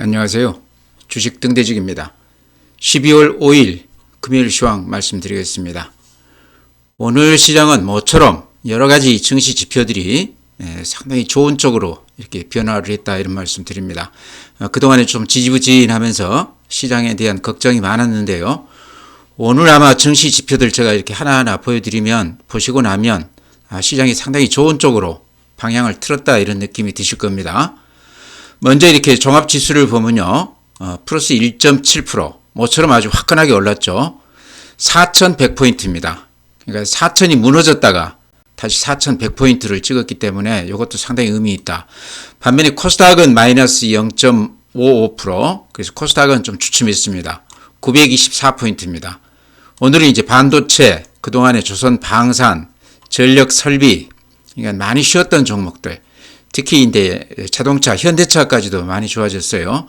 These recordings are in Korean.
안녕하세요. 주식 등대직입니다. 12월 5일 금요일 시황 말씀드리겠습니다. 오늘 시장은 모처럼 여러 가지 증시 지표들이 예, 상당히 좋은 쪽으로 이렇게 변화를 했다 이런 말씀 드립니다. 어, 그동안에 좀 지지부진하면서 시장에 대한 걱정이 많았는데요. 오늘 아마 증시 지표들 제가 이렇게 하나하나 보여드리면 보시고 나면 아, 시장이 상당히 좋은 쪽으로 방향을 틀었다 이런 느낌이 드실 겁니다. 먼저 이렇게 종합 지수를 보면요. 어, 플러스 1.7% 모처럼 아주 화끈하게 올랐죠. 4,100포인트입니다. 그러니까 4,000이 무너졌다가 다시 4,100포인트를 찍었기 때문에 이것도 상당히 의미 있다. 반면에 코스닥은 마이너스 0.55% 그래서 코스닥은 좀 주춤했습니다. 924포인트입니다. 오늘은 이제 반도체, 그동안의 조선 방산, 전력 설비, 그러니까 많이 쉬었던 종목들, 특히 이제 자동차, 현대차까지도 많이 좋아졌어요.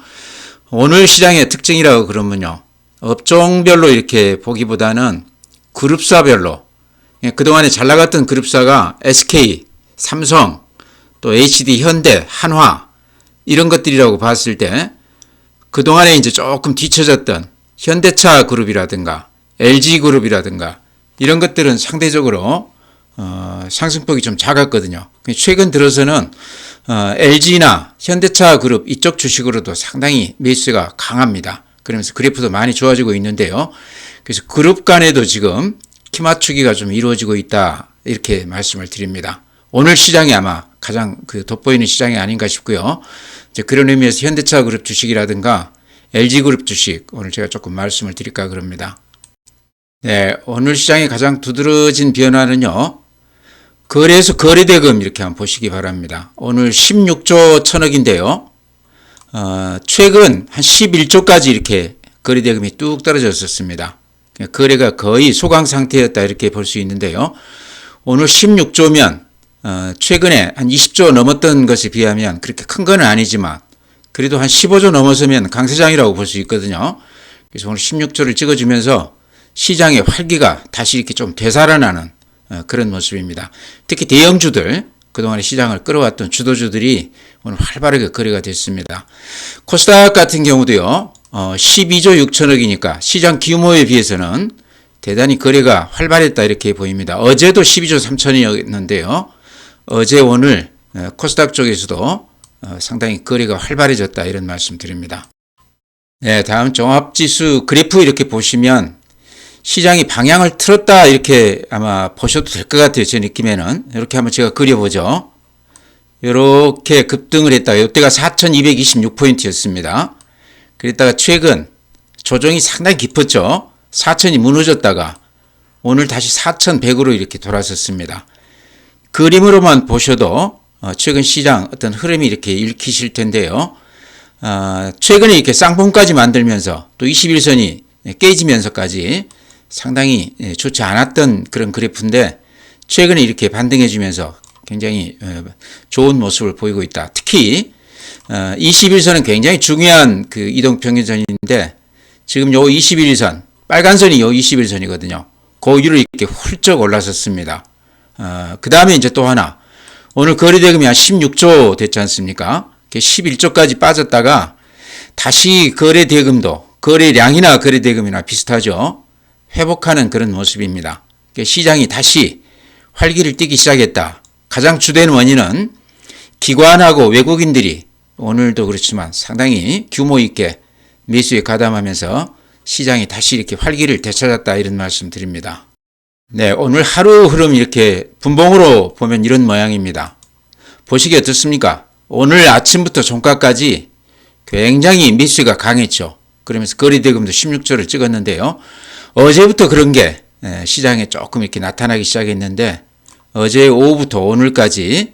오늘 시장의 특징이라고 그러면요. 업종별로 이렇게 보기보다는 그룹사별로 예, 그동안에 잘 나갔던 그룹사가 SK, 삼성, 또 HD, 현대, 한화 이런 것들이라고 봤을 때 그동안에 이제 조금 뒤처졌던 현대차 그룹이라든가 LG 그룹이라든가 이런 것들은 상대적으로 어, 상승폭이 좀 작았거든요. 최근 들어서는 어, LG나 현대차 그룹 이쪽 주식으로도 상당히 매수가 강합니다. 그러면서 그래프도 많이 좋아지고 있는데요. 그래서 그룹 간에도 지금 키 맞추기가 좀 이루어지고 있다 이렇게 말씀을 드립니다. 오늘 시장이 아마 가장 그 돋보이는 시장이 아닌가 싶고요. 이제 그런 의미에서 현대차 그룹 주식이라든가 LG 그룹 주식 오늘 제가 조금 말씀을 드릴까 그럽니다. 네, 오늘 시장의 가장 두드러진 변화는요. 거래소 거래대금 이렇게 한번 보시기 바랍니다. 오늘 16조 천억인데요. 어, 최근 한 11조까지 이렇게 거래대금이 뚝 떨어졌었습니다. 거래가 거의 소강 상태였다 이렇게 볼 수 있는데요. 오늘 16조면 어, 최근에 한 20조 넘었던 것에 비하면 그렇게 큰 건 아니지만 그래도 한 15조 넘어서면 강세장이라고 볼 수 있거든요. 그래서 오늘 16조를 찍어주면서 시장의 활기가 다시 이렇게 좀 되살아나는 어, 그런 모습입니다. 특히 대형주들 그동안에 시장을 끌어왔던 주도주들이 오늘 활발하게 거래가 됐습니다. 코스닥 같은 경우도요. 어, 12조 6천억이니까 시장 규모에 비해서는 대단히 거래가 활발했다 이렇게 보입니다. 어제도 12조 3천이었는데요. 어제 오늘 어, 코스닥 쪽에서도 어, 상당히 거래가 활발해졌다 이런 말씀 드립니다. 네, 다음 종합지수 그래프 이렇게 보시면 시장이 방향을 틀었다 이렇게 아마 보셔도 될 것 같아요. 제 느낌에는 이렇게 한번 제가 그려보죠. 이렇게 급등을 했다. 이때가 4,226포인트였습니다. 그랬다가 최근 조정이 상당히 깊었죠. 4,000이 무너졌다가 오늘 다시 4,100으로 이렇게 돌아섰습니다. 그림으로만 보셔도 어, 최근 시장 어떤 흐름이 이렇게 읽히실 텐데요. 어, 최근에 이렇게 쌍봉까지 만들면서 또 21선이 깨지면서까지 상당히 예, 좋지 않았던 그런 그래프인데 최근에 이렇게 반등해주면서 굉장히 어, 좋은 모습을 보이고 있다. 특히 21선은 굉장히 중요한 그 이동평균선인데 지금 요 21선 빨간 선이 요 21선이거든요. 그 위로 이렇게 훌쩍 올라섰습니다. 그 다음에 이제 또 하나 오늘 거래대금이 한 16조 됐지 않습니까? 11조까지 빠졌다가 다시 거래대금도 거래량이나 거래대금이나 비슷하죠. 회복하는 그런 모습입니다. 시장이 다시 활기를 띠기 시작했다. 가장 주된 원인은 기관하고 외국인들이 오늘도 그렇지만 상당히 규모 있게 매수에 가담하면서 시장이 다시 이렇게 활기를 되찾았다 이런 말씀 드립니다. 네, 오늘 하루 흐름 이렇게 분봉으로 보면 이런 모양입니다. 보시기 어떻습니까? 오늘 아침부터 종가까지 굉장히 매수가 강했죠. 그러면서 거리 대금도 16조를 찍었는데요. 어제부터 그런 게 예, 시장에 조금 이렇게 나타나기 시작했는데 어제 오후부터 오늘까지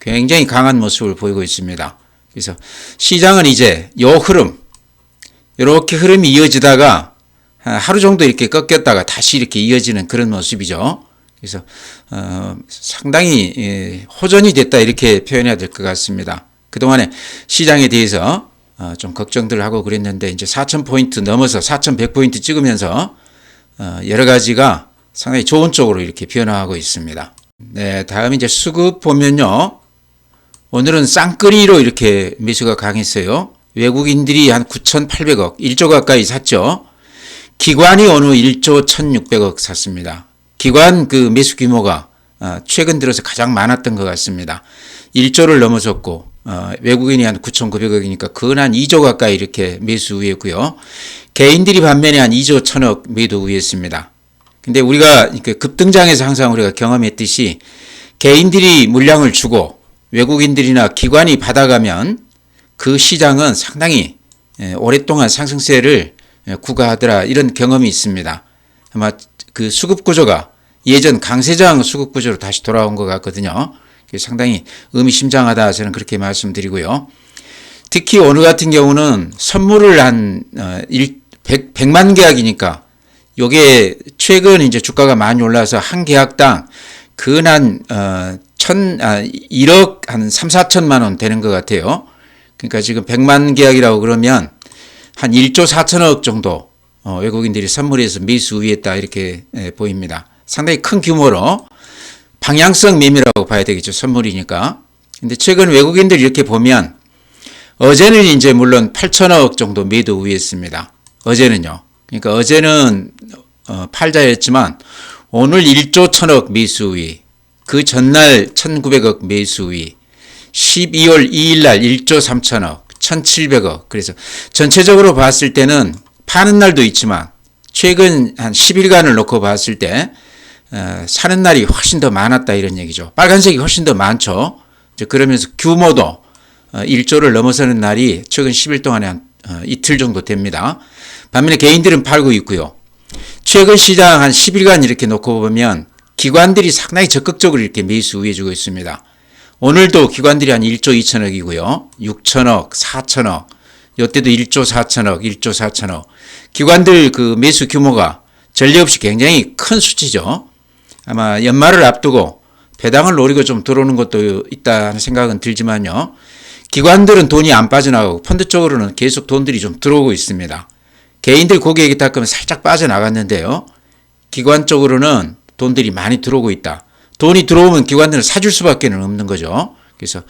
굉장히 강한 모습을 보이고 있습니다. 그래서 시장은 이제 요 흐름 이렇게 흐름이 이어지다가 하루 정도 이렇게 꺾였다가 다시 이렇게 이어지는 그런 모습이죠. 그래서 어, 상당히 예, 호전이 됐다 이렇게 표현해야 될 것 같습니다. 그동안에 시장에 대해서 어, 좀 걱정들 하고 그랬는데 이제 4,000포인트 넘어서 4,100포인트 찍으면서 어, 여러 가지가 상당히 좋은 쪽으로 이렇게 변화하고 있습니다. 네, 다음 이제 수급 보면요. 오늘은 쌍끌이로 이렇게 매수가 강했어요. 외국인들이 한 9,800억, 1조 가까이 샀죠. 기관이 어느 1조 1,600억 샀습니다. 기관 그 매수 규모가 어, 최근 들어서 가장 많았던 것 같습니다. 1조를 넘어섰고 어, 외국인이 한 9,900억이니까 근한 2조 가까이 이렇게 매수 우위했고요. 개인들이 반면에 한 2조 1,000억 매도 우위했습니다. 근데 우리가 그 급등장에서 항상 우리가 경험했듯이 개인들이 물량을 주고 외국인들이나 기관이 받아가면 그 시장은 상당히 예, 오랫동안 상승세를 예, 구가하더라 이런 경험이 있습니다. 아마 그 수급 구조가 예전 강세장 수급 구조로 다시 돌아온 것 같거든요. 상당히 의미심장하다 저는 그렇게 말씀드리고요. 특히 오늘 같은 경우는 선물을 한 100, 100만 계약이니까 요게 최근 이제 주가가 많이 올라서 한 계약당 근한 어, 천, 아, 1억 한 3, 4천만 원 되는 것 같아요. 그러니까 지금 100만 계약이라고 그러면 한 1조 4천억 정도 어, 외국인들이 선물해서 매수 우위했다 이렇게 예, 보입니다. 상당히 큰 규모로 방향성 매매라고 봐야 되겠죠. 선물이니까. 근데 최근 외국인들 이렇게 보면 어제는 이제 물론 8천억 정도 매도 우위했습니다. 어제는요. 그러니까 어제는 어, 팔자였지만 오늘 1조 1천억 매수 우위, 그 전날 1,900억 매수 우위, 12월 2일 날 1조 3천억, 1,700억. 그래서 전체적으로 봤을 때는 파는 날도 있지만 최근 한 10일간을 놓고 봤을 때 어, 사는 날이 훨씬 더 많았다 이런 얘기죠. 빨간색이 훨씬 더 많죠. 그러면서 규모도 어, 1조를 넘어서는 날이 최근 10일 동안에 한 어, 이틀 정도 됩니다. 반면에 개인들은 팔고 있고요. 최근 시장 한 10일간 이렇게 놓고 보면 기관들이 상당히 적극적으로 이렇게 매수 우회해주고 있습니다. 오늘도 기관들이 한 1조 2천억이고요. 6천억, 4천억, 이때도 1조 4천억, 1조 4천억. 기관들 그 매수 규모가 전례 없이 굉장히 큰 수치죠. 아마 연말을 앞두고 배당을 노리고 좀 들어오는 것도 있다는 생각은 들지만요. 기관들은 돈이 안 빠져나가고 펀드 쪽으로는 계속 돈들이 좀 들어오고 있습니다. 개인들 고객이 닦으면 살짝 빠져나갔는데요. 기관 쪽으로는 돈들이 많이 들어오고 있다. 돈이 들어오면 기관들은 사줄 수밖에 없는 거죠. 그래서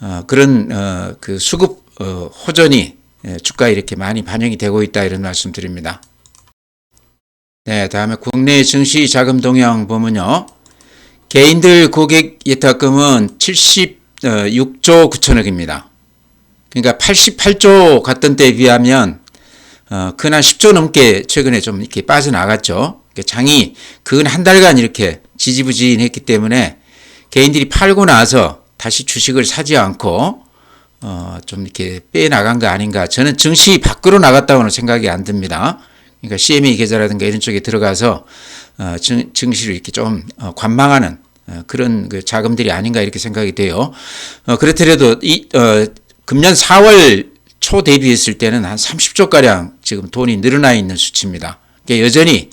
어, 그런 어, 그 수급 어, 호전이 예, 주가에 이렇게 많이 반영이 되고 있다 이런 말씀드립니다. 네, 다음에 국내 증시 자금 동향 보면요. 개인들 고객 예탁금은 76조 9천억입니다. 그러니까 88조 갔던 때에 비하면 어, 근한 10조 넘게 최근에 좀 이렇게 빠져나갔죠. 그러니까 장이 근 한 달간 이렇게 지지부진했기 때문에 개인들이 팔고 나서 다시 주식을 사지 않고 어, 좀 이렇게 빼 나간 거 아닌가. 저는 증시 밖으로 나갔다고는 생각이 안 듭니다. 그러니까 CME 계좌라든가 이런 쪽에 들어가서 어, 증, 증시를 이렇게 좀 어, 관망하는 어, 그런 그 자금들이 아닌가 이렇게 생각이 돼요. 어, 그렇더라도 이 어, 금년 4월 초 대비했을 때는 한 30조 가량 지금 돈이 늘어나 있는 수치입니다. 그러니까 여전히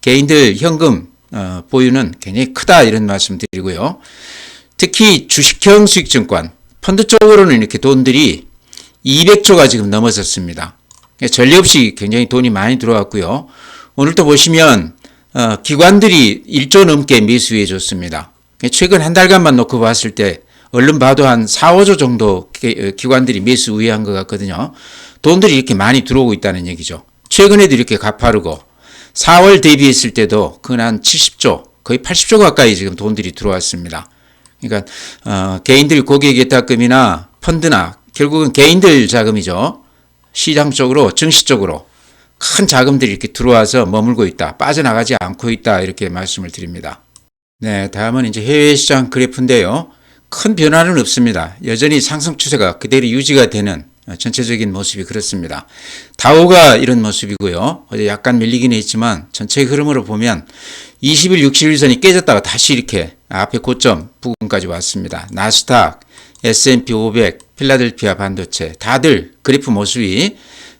개인들 현금 어, 보유는 굉장히 크다 이런 말씀드리고요. 특히 주식형 수익증권 펀드 쪽으로는 이렇게 돈들이 200조가 지금 넘어섰습니다. 전례 없이 굉장히 돈이 많이 들어왔고요. 오늘 또 보시면 어, 기관들이 1조 넘게 매수해 줬습니다. 최근 한 달간만 놓고 봤을 때 얼른 봐도 한 4, 5조 정도 어, 기관들이 매수 우회한 것 같거든요. 돈들이 이렇게 많이 들어오고 있다는 얘기죠. 최근에도 이렇게 가파르고 4월 대비했을 때도 그한 70조, 거의 80조 가까이 지금 돈들이 들어왔습니다. 그러니까 어, 개인들 고객 예탁금이나 펀드나 결국은 개인들 자금이죠. 시장 쪽으로 증시 쪽으로 큰 자금들이 이렇게 들어와서 머물고 있다. 빠져나가지 않고 있다. 이렇게 말씀을 드립니다. 네, 다음은 이제 해외 시장 그래프인데요. 큰 변화는 없습니다. 여전히 상승 추세가 그대로 유지가 되는 전체적인 모습이 그렇습니다. 다우가 이런 모습이고요. 어제 약간 밀리긴 했지만 전체 흐름으로 보면 20일, 60일선이 깨졌다가 다시 이렇게 앞에 고점 부근까지 왔습니다. 나스닥, S&P 500, 필라델피아 반도체 다들 그래프 모습이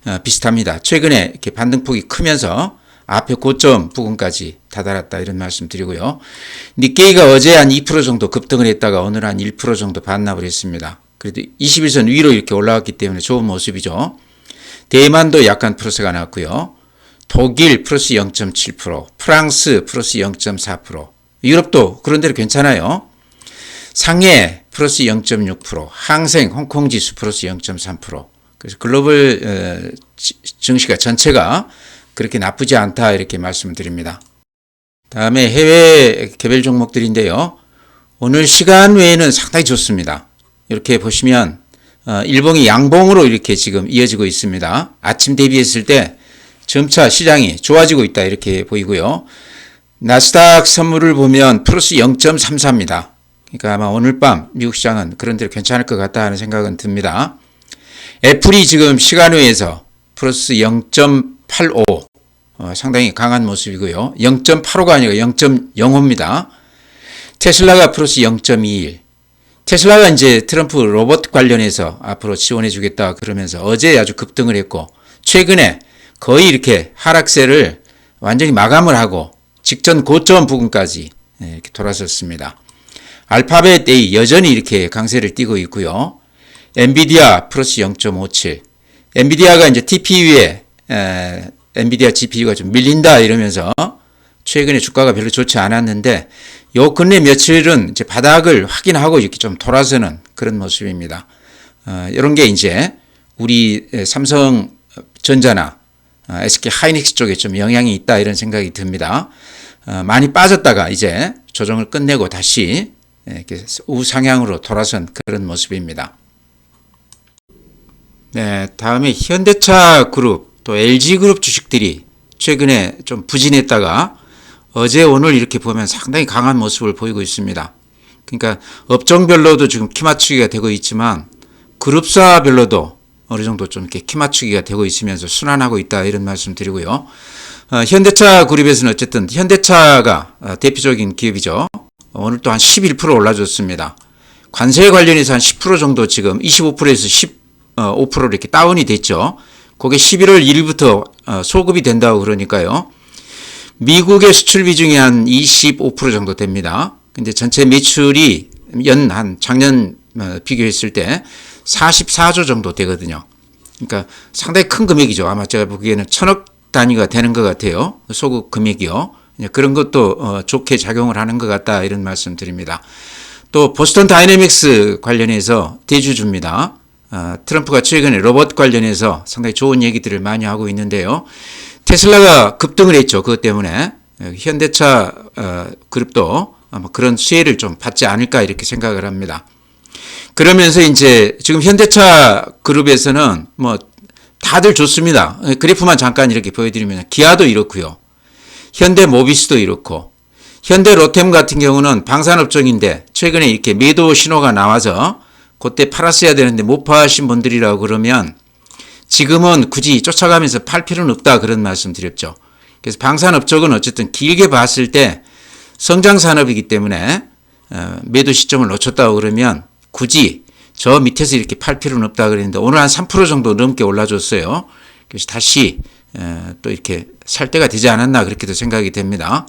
어, 비슷합니다. 최근에 이렇게 반등폭이 크면서 앞에 고점 부근까지 다다랐다 이런 말씀 드리고요. 니케이가 어제 한 2% 정도 급등을 했다가 오늘 한 1% 정도 반납을 했습니다. 그래도 21선 위로 이렇게 올라왔기 때문에 좋은 모습이죠. 대만도 약간 플러스가 나왔고요. 독일 플러스 0.7%, 프랑스 플러스 0.4%, 유럽도 그런 대로 괜찮아요. 상해 플러스 0.6%, 항생 홍콩 지수 플러스 0.3%, 그래서 글로벌 어, 지- 증시가 전체가 그렇게 나쁘지 않다 이렇게 말씀드립니다. 다음에 해외 개별 종목들인데요. 오늘 시간 외에는 상당히 좋습니다. 이렇게 보시면 어, 일봉이 양봉으로 이렇게 지금 이어지고 있습니다. 아침 대비했을 때 점차 시장이 좋아지고 있다 이렇게 보이고요. 나스닥 선물을 보면 플러스 0.34입니다. 그러니까 아마 오늘 밤 미국 시장은 그런 대로 괜찮을 것 같다 하는 생각은 듭니다. 애플이 지금 시간 외에서 플러스 0.85 어, 상당히 강한 모습이고요. 0.85가 아니라 0.05입니다. 테슬라가 플러스 0.21. 테슬라가 이제 트럼프 로봇 관련해서 앞으로 지원해 주겠다 그러면서 어제 아주 급등을 했고 최근에 거의 이렇게 하락세를 완전히 마감을 하고 직전 고점 부근까지 예, 이렇게 돌아섰습니다. 알파벳 A 여전히 이렇게 강세를 띠고 있고요. 엔비디아 플러스 0.57. 엔비디아가 이제 TPU에 에, 엔비디아 GPU가 좀 밀린다 이러면서 최근에 주가가 별로 좋지 않았는데 요 근래 며칠은 이제 바닥을 확인하고 이렇게 좀 돌아서는 그런 모습입니다. 어, 이런 게 이제 우리 삼성 전자나 어, SK 하이닉스 쪽에 좀 영향이 있다 이런 생각이 듭니다. 어, 많이 빠졌다가 이제 조정을 끝내고 다시 이렇게 우상향으로 돌아선 그런 모습입니다. 네, 다음에 현대차 그룹 또 LG 그룹 주식들이 최근에 좀 부진했다가 어제 오늘 이렇게 보면 상당히 강한 모습을 보이고 있습니다. 그러니까 업종별로도 지금 키 맞추기가 되고 있지만 그룹사별로도 어느 정도 좀 이렇게 키 맞추기가 되고 있으면서 순환하고 있다 이런 말씀 드리고요. 어, 현대차 그룹에서는 어쨌든 현대차가 어, 대표적인 기업이죠. 오늘 또한 11% 올라줬습니다. 관세 관련해서 한 10% 정도 지금 25%에서 15% 이렇게 다운이 됐죠. 그게 11월 1일부터 어, 소급이 된다고 그러니까요. 미국의 수출 비중이 한 25% 정도 됩니다. 근데 전체 매출이 연 한 작년 어, 비교했을 때 44조 정도 되거든요. 그러니까 상당히 큰 금액이죠. 아마 제가 보기에는 천억 단위가 되는 것 같아요. 소급 금액이요. 이제 그런 것도 어, 좋게 작용을 하는 것 같다 이런 말씀 드립니다. 또 보스턴 다이내믹스 관련해서 대주주입니다. 어, 트럼프가 최근에 로봇 관련해서 상당히 좋은 얘기들을 많이 하고 있는데요. 테슬라가 급등을 했죠. 그것 때문에 어, 현대차 어, 그룹도 아마 그런 수혜를 좀 받지 않을까 이렇게 생각을 합니다. 그러면서 이제 지금 현대차 그룹에서는 뭐 다들 좋습니다. 어, 그래프만 잠깐 이렇게 보여드리면 기아도 이렇고요. 현대 모비스도 이렇고 현대 로템 같은 경우는 방산업종인데 최근에 이렇게 매도 신호가 나와서 그때 팔았어야 되는데 못 파신 분들이라고 그러면 지금은 굳이 쫓아가면서 팔 필요는 없다 그런 말씀 드렸죠. 그래서 방산업종은 어쨌든 길게 봤을 때 성장 산업이기 때문에 어, 매도 시점을 놓쳤다고 그러면 굳이 저 밑에서 이렇게 팔 필요는 없다 그랬는데 오늘 한 3% 정도 넘게 올라줬어요. 그래서 다시 어, 또 이렇게 살 때가 되지 않았나 그렇게도 생각이 됩니다.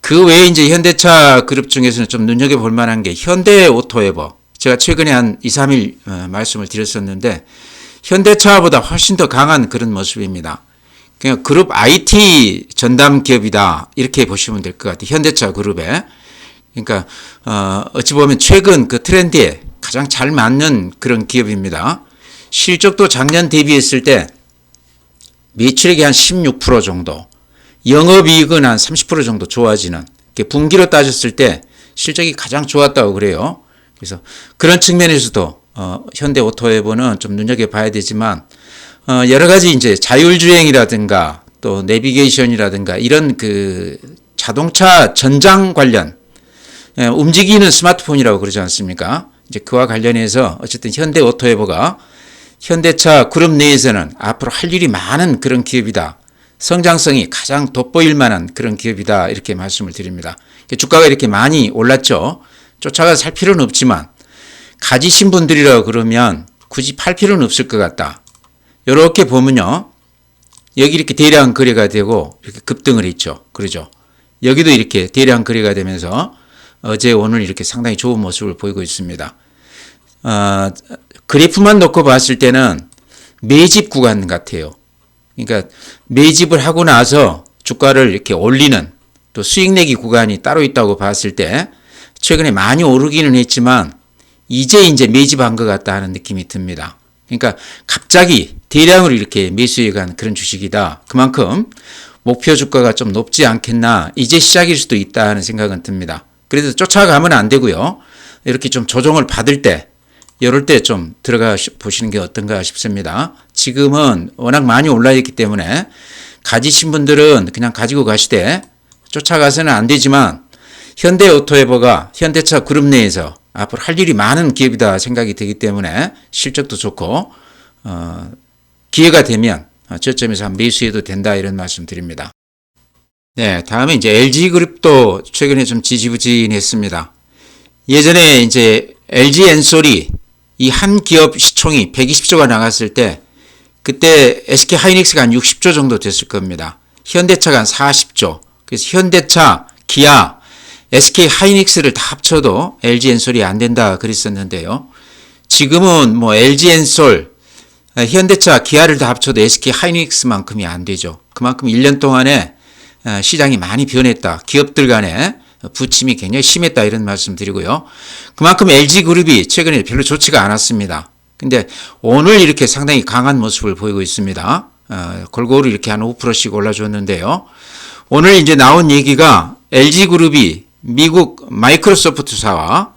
그 외에 이제 현대차 그룹 중에서는 좀 눈여겨볼 만한 게 현대 오토에버. 제가 최근에 한 2, 3일 어, 말씀을 드렸었는데 현대차보다 훨씬 더 강한 그런 모습입니다. 그냥 그룹 IT 전담 기업이다 이렇게 보시면 될 것 같아요. 현대차 그룹에 그러니까 어, 어찌 보면 최근 그 트렌드에 가장 잘 맞는 그런 기업입니다. 실적도 작년 대비했을 때 매출액이 한 16% 정도, 영업이익은 한 30% 정도 좋아지는 분기로 따졌을 때 실적이 가장 좋았다고 그래요. 그래서 그런 측면에서도 어, 현대 오토에버는 좀 눈여겨봐야 되지만 어, 여러 가지 이제 자율주행이라든가 또 내비게이션이라든가 이런 그 자동차 전장 관련 예, 움직이는 스마트폰이라고 그러지 않습니까? 이제 그와 관련해서 어쨌든 현대 오토에버가 현대차 그룹 내에서는 앞으로 할 일이 많은 그런 기업이다. 성장성이 가장 돋보일 만한 그런 기업이다. 이렇게 말씀을 드립니다. 주가가 이렇게 많이 올랐죠. 쫓아가 살 필요는 없지만 가지신 분들이라 그러면 굳이 팔 필요는 없을 것 같다. 이렇게 보면요. 여기 이렇게 대량 거래가 되고 이렇게 급등을 했죠. 그러죠. 여기도 이렇게 대량 거래가 되면서 어제 오늘 이렇게 상당히 좋은 모습을 보이고 있습니다. 어, 그래프만 놓고 봤을 때는 매집 구간 같아요. 그러니까 매집을 하고 나서 주가를 이렇게 올리는 또 수익 내기 구간이 따로 있다고 봤을 때 최근에 많이 오르기는 했지만 이제 이제 매집한 것 같다 하는 느낌이 듭니다. 그러니까 갑자기 대량으로 이렇게 매수해 간 그런 주식이다. 그만큼 목표 주가가 좀 높지 않겠나. 이제 시작일 수도 있다는 생각은 듭니다. 그래서 쫓아가면 안 되고요. 이렇게 좀 조정을 받을 때 이럴 때 좀 들어가 보시는 게 어떤가 싶습니다. 지금은 워낙 많이 올라 있기 때문에 가지신 분들은 그냥 가지고 가시되 쫓아가서는 안 되지만 현대 오토에버가 현대차 그룹 내에서 앞으로 할 일이 많은 기업이다 생각이 되기 때문에 실적도 좋고 어, 기회가 되면 저점에서 한 매수해도 된다 이런 말씀 드립니다. 네, 다음에 이제 LG그룹도 최근에 좀 지지부진했습니다. 예전에 이제 LG 엔솔이 이 한 기업 시총이 120조가 나갔을 때 그때 SK 하이닉스가 한 60조 정도 됐을 겁니다. 현대차가 한 40조. 그래서 현대차, 기아, SK 하이닉스를 다 합쳐도 LG 엔솔이 안 된다 그랬었는데요. 지금은 뭐 LG 엔솔, 현대차, 기아를 다 합쳐도 SK 하이닉스만큼이 안 되죠. 그만큼 1년 동안에 어, 시장이 많이 변했다. 기업들 간에 부침이 굉장히 심했다 이런 말씀 드리고요. 그만큼 LG그룹이 최근에 별로 좋지가 않았습니다. 근데 오늘 이렇게 상당히 강한 모습을 보이고 있습니다. 어, 골고루 이렇게 한 5%씩 올라줬는데요. 오늘 이제 나온 얘기가 LG그룹이 미국 마이크로소프트사와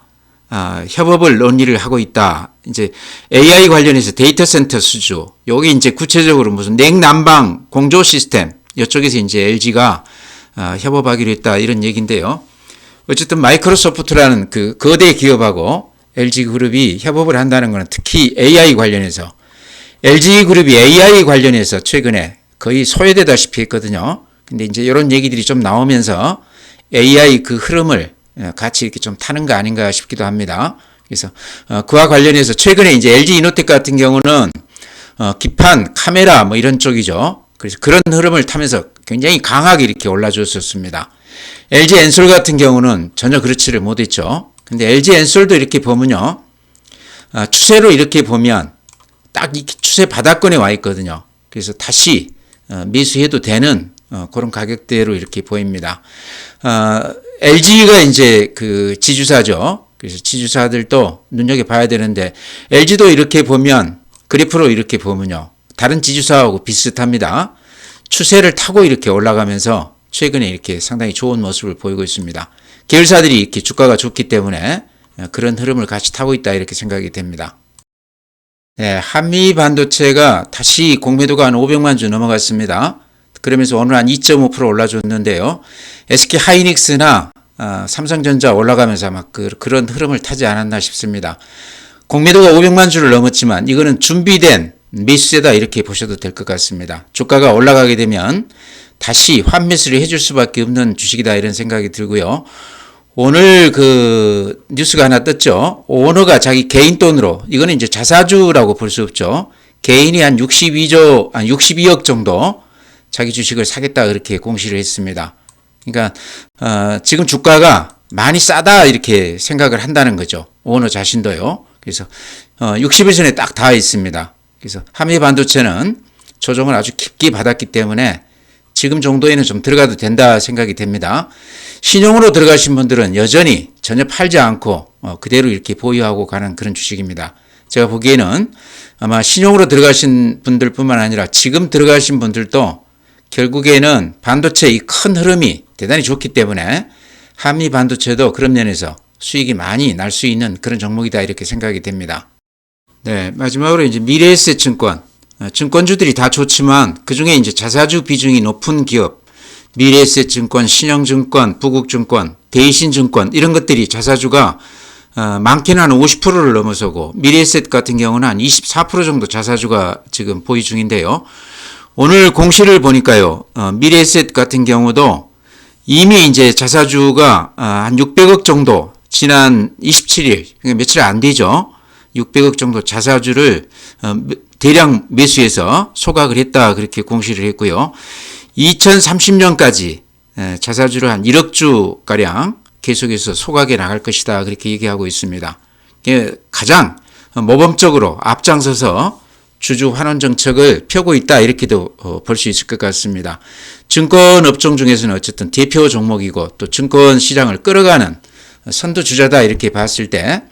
어, 협업을 논의를 하고 있다. 이제 AI 관련해서 데이터 센터 수주, 여기 이제 구체적으로 무슨 냉난방 공조 시스템, 이쪽에서 이제 LG가 어, 협업하기로 했다 이런 얘기인데요. 어쨌든 마이크로소프트라는 그 거대 기업하고 LG 그룹이 협업을 한다는 것은 특히 AI 관련해서 LG 그룹이 AI 관련해서 최근에 거의 소외되다시피 했거든요. 근데 이제 이런 얘기들이 좀 나오면서 AI 그 흐름을 어, 같이 이렇게 좀 타는 거 아닌가 싶기도 합니다. 그래서 어, 그와 관련해서 최근에 이제 LG 이노텍 같은 경우는 어, 기판, 카메라 뭐 이런 쪽이죠. 그래서 그런 흐름을 타면서 굉장히 강하게 이렇게 올라줬었습니다. LG 엔솔 같은 경우는 전혀 그렇지를 못했죠. 근데 LG 엔솔도 이렇게 보면요. 아, 추세로 이렇게 보면 딱 이 추세 바닥권에 와 있거든요. 그래서 다시 어, 매수해도 되는 어, 그런 가격대로 이렇게 보입니다. 아, LG가 이제 그 지주사죠. 그래서 지주사들도 눈여겨봐야 되는데 LG도 이렇게 보면 그래프로 이렇게 보면요. 다른 지주사하고 비슷합니다. 추세를 타고 이렇게 올라가면서 최근에 이렇게 상당히 좋은 모습을 보이고 있습니다. 계열사들이 이렇게 주가가 좋기 때문에 그런 흐름을 같이 타고 있다 이렇게 생각이 됩니다. 네, 한미 반도체가 다시 공매도가 한 500만 주 넘어갔습니다. 그러면서 오늘 한 2.5% 올라줬는데요. SK 하이닉스나 어, 삼성전자 올라가면서 아마 그, 그런 흐름을 타지 않았나 싶습니다. 공매도가 500만 주를 넘었지만 이거는 준비된 매수세다 이렇게 보셔도 될 것 같습니다. 주가가 올라가게 되면 다시 환매수를 해줄 수밖에 없는 주식이다 이런 생각이 들고요. 오늘 그 뉴스가 하나 떴죠. 오너가 자기 개인 돈으로 이거는 이제 자사주라고 볼 수 없죠. 개인이 한 62조, 한 62억 정도 자기 주식을 사겠다 그렇게 공시를 했습니다. 그러니까 어, 지금 주가가 많이 싸다 이렇게 생각을 한다는 거죠. 오너 자신도요. 그래서 어, 60일 전에 딱 닿아 있습니다. 그래서 한미 반도체는 조정을 아주 깊게 받았기 때문에 지금 정도에는 좀 들어가도 된다 생각이 됩니다. 신용으로 들어가신 분들은 여전히 전혀 팔지 않고 어, 그대로 이렇게 보유하고 가는 그런 주식입니다. 제가 보기에는 아마 신용으로 들어가신 분들뿐만 아니라 지금 들어가신 분들도 결국에는 반도체 이 큰 흐름이 대단히 좋기 때문에 한미 반도체도 그런 면에서 수익이 많이 날 수 있는 그런 종목이다 이렇게 생각이 됩니다. 네, 마지막으로 이제 미래에셋 증권. 어, 증권주들이 다 좋지만 그 중에 이제 자사주 비중이 높은 기업, 미래에셋 증권, 신영증권, 부국증권, 대신증권 이런 것들이 자사주가 어, 많게는 한 50%를 넘어서고 미래에셋 같은 경우는 한 24% 정도 자사주가 지금 보유 중인데요. 오늘 공시를 보니까요. 어, 미래에셋 같은 경우도 이미 이제 자사주가 어, 한 600억 정도 지난 27일, 그러니까 며칠 안 되죠. 600억 정도 자사주를 어, 대량 매수해서 소각을 했다 그렇게 공시를 했고요. 2030년까지 자사주를 한 1억 주 가량 계속해서 소각해 나갈 것이다 그렇게 얘기하고 있습니다. 가장 모범적으로 앞장서서 주주 환원 정책을 펴고 있다 이렇게도 어, 볼수 있을 것 같습니다. 증권 업종 중에서는 어쨌든 대표 종목이고 또 증권 시장을 끌어가는 선두 주자다 이렇게 봤을 때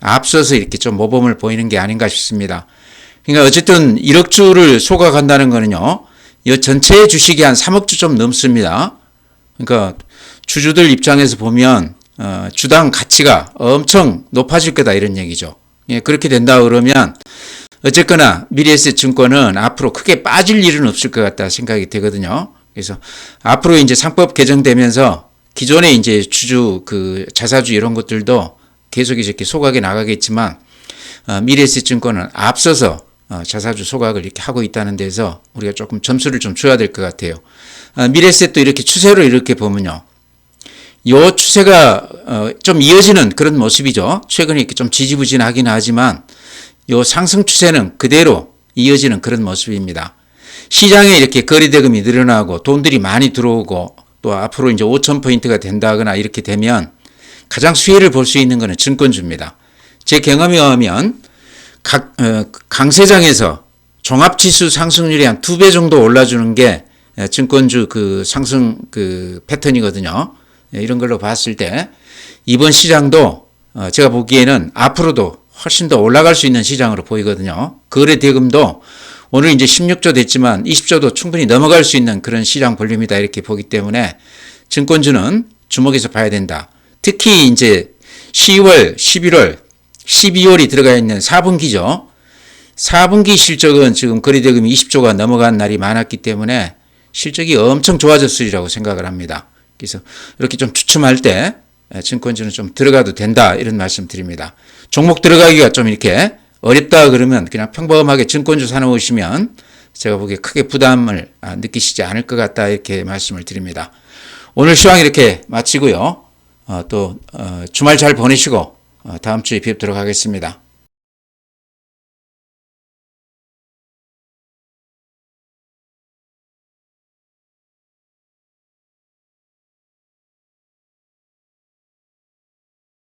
앞서서 이렇게 좀 모범을 보이는 게 아닌가 싶습니다. 그러니까 어쨌든 1억 주를 소각한다는 거는요. 이 전체 주식이 한 3억 주 좀 넘습니다. 그러니까 주주들 입장에서 보면 어, 주당 가치가 엄청 높아질 거다 이런 얘기죠. 예, 그렇게 된다 그러면 어쨌거나 미래에셋 증권은 앞으로 크게 빠질 일은 없을 것 같다 생각이 되거든요. 그래서 앞으로 이제 상법 개정되면서 기존의 이제 주주 그 자사주 이런 것들도 계속 이렇게 소각에 나가겠지만 어, 미래에셋 증권은 앞서서 어, 자사주 소각을 이렇게 하고 있다는 데서 우리가 조금 점수를 좀 줘야 될 것 같아요. 어, 미래에셋도 이렇게 추세로 이렇게 보면요. 요 추세가 어, 좀 이어지는 그런 모습이죠. 최근에 이렇게 좀 지지부진하긴 하지만 요 상승 추세는 그대로 이어지는 그런 모습입니다. 시장에 이렇게 거래대금이 늘어나고 돈들이 많이 들어오고 또 앞으로 이제 5천 포인트가 된다거나 이렇게 되면 가장 수혜를 볼 수 있는 것은 증권주입니다. 제 경험에 의하면 각 어, 강세장에서 종합지수 상승률이 한 두 배 정도 올라주는 게 에, 증권주 그 상승 그 패턴이거든요. 예, 이런 걸로 봤을 때 이번 시장도 어, 제가 보기에는 앞으로도 훨씬 더 올라갈 수 있는 시장으로 보이거든요. 거래 대금도 오늘 이제 16조 됐지만 20조도 충분히 넘어갈 수 있는 그런 시장 볼륨이다 이렇게 보기 때문에 증권주는 주목해서 봐야 된다. 특히 이제 10월, 11월, 12월이 들어가 있는 4분기죠. 4분기 실적은 지금 거래대금이 20조가 넘어간 날이 많았기 때문에 실적이 엄청 좋아졌으리라고 생각을 합니다. 그래서 이렇게 좀 추첨할 때 증권주는 좀 들어가도 된다 이런 말씀 드립니다. 종목 들어가기가 좀 이렇게 어렵다 그러면 그냥 평범하게 증권주 사놓으시면 제가 보기에 크게 부담을 아, 느끼시지 않을 것 같다 이렇게 말씀을 드립니다. 오늘 시황 이렇게 마치고요. 어, 또 어, 주말 잘 보내시고 어, 다음 주에 뵙도록 하겠습니다.